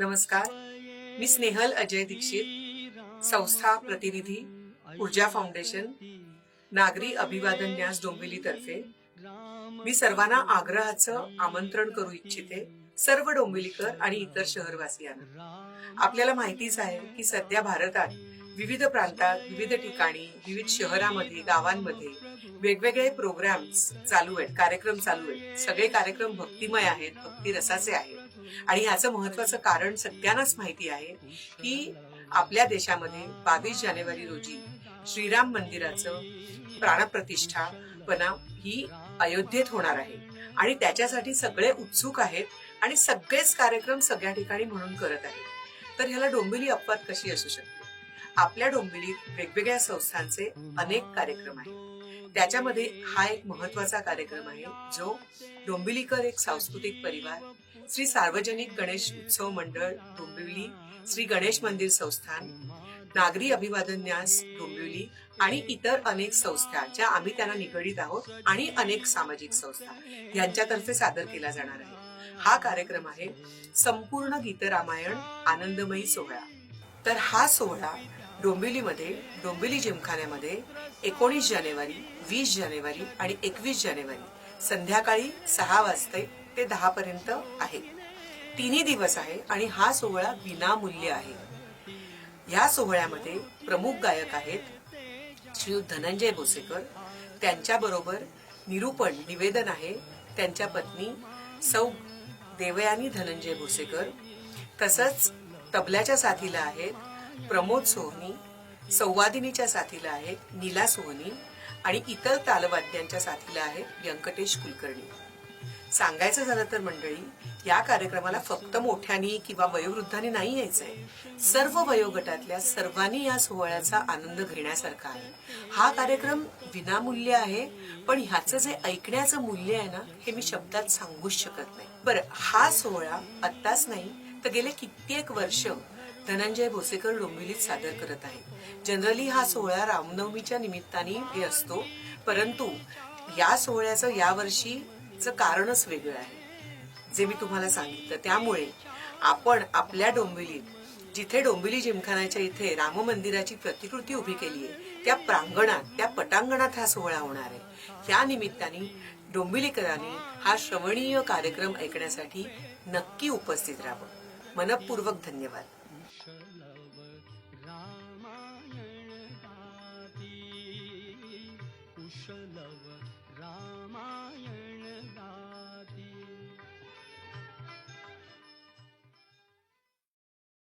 नमस्कार. मी स्नेहल अजय दीक्षित संस्था प्रतिनिधी ऊर्जा फाउंडेशन नागरी अभिवादन न्यास डोंबिवलीतर्फे मी सर्वांना आग्रहाचं आमंत्रण करू इच्छिते सर्व डोंबिवलीकर आणि इतर शहरवासियांना. आपल्याला माहितीच आहे की सध्या भारतात विविध प्रांतात विविध ठिकाणी विविध शहरामध्ये गावांमध्ये वेगवेगळे प्रोग्राम्स चालू आहेत कार्यक्रम चालू आहेत. सगळे कार्यक्रम भक्तिमय आहेत भक्ती रसाचे आहेत. आणि याचं महत्वाचं कारण सगळ्यांनाच माहिती आहे की आपल्या देशामध्ये बावीस जानेवारी रोजी श्रीराम मंदिराचं प्राणप्रतिष्ठापना ही अयोध्येत होणार आहे. आणि त्याच्यासाठी सगळे उत्सुक आहेत आणि सगळेच कार्यक्रम सगळ्या ठिकाणी म्हणून करत आहेत. तर ह्याला डोंबिवली अपवाद कशी असू शकते? आपल्या डोंबिवलीत वेगवेगळ्या संस्थांचे अनेक कार्यक्रम आहेत. त्याच्यामध्ये हा एक महत्त्वाचा कार्यक्रम आहे जो डोंबिवलीकर एक सांस्कृतिक परिवार श्री सार्वजनिक गणेश उत्सव मंडळ डोंबिवली श्री गणेश मंदिर संस्थान नागरी अभिवादन न्यास डोंबिवली आणि इतर अनेक संस्था ज्या आम्ही त्यांना निगडीत आहोत आणि अनेक सामाजिक संस्था यांच्यातर्फे सादर केला जाणार आहे. हा कार्यक्रम आहे संपूर्ण गीतरामायण आनंदमयी सोहळा. तर हा सोहळा डोंबिवलीमध्ये डोंबिवली जिमखान्यामध्ये एकोणीस जानेवारी वीस जानेवारी आणि एकवीस जानेवारी संध्याकाळी सहा वाजता ते दहा पर्यंत आहे. तिन्ही दिवस आहे आणि हा सोहळा विनामूल्य आहे. या सोहळ्यामध्ये प्रमुख गायक आहेत श्री धनंजय भोसेकर त्यांच्याबरोबर निरूपण निवेदन आहे त्यांच्या पत्नी सौ देवयानी धनंजय भोसेकर तसंच तबल्याच्या साथीला आहेत प्रमोद सोहनी संवादिनीच्या साथीला आहेत नीला सोहनी आणि इतर तालवाद्यांच्या साथीला आहेत व्यंकटेश कुलकर्णी. सांगायचं झालं तर मंडळी या कार्यक्रमाला फक्त मोठ्यानी किंवा वयोवृद्धांनी नाही यायचंय. सर्व वयोगटातल्या सर्वांनी या सोहळ्याचा आनंद घेण्यासारखा आहे. हा कार्यक्रम विनामूल्य आहे पण ह्याचं जे ऐकण्याचं मूल्य आहे ना हे मी शब्दात सांगूच शकत नाही. बरं हा सोहळा आत्ताच नाही तर गेले कित्येक वर्ष धनंजय भोसेकर डोंबिवलीत सादर करत आहे. जनरली हा सोहळा रामनवमीच्या निमित्ताने हे असतो परंतु या सोहळ्याचं यावर्षी चं कारणच वेगळं आहे. जे मी तुम्हाला सांगितलं त्यामुळे आपण आपल्या डोंबिवलीत जिथे डोंबिवली जिमखानाच्या इथे राम मंदिराची प्रतिकृती उभी केली आहे त्या प्रांगणात त्या पटांगणात हा सोहळा होणार आहे. या निमित्ताने डोंबिवलीकरांनी हा श्रवणीय कार्यक्रम ऐकण्यासाठी नक्की उपस्थित राहावं. मनपूर्वक धन्यवाद. कुशलव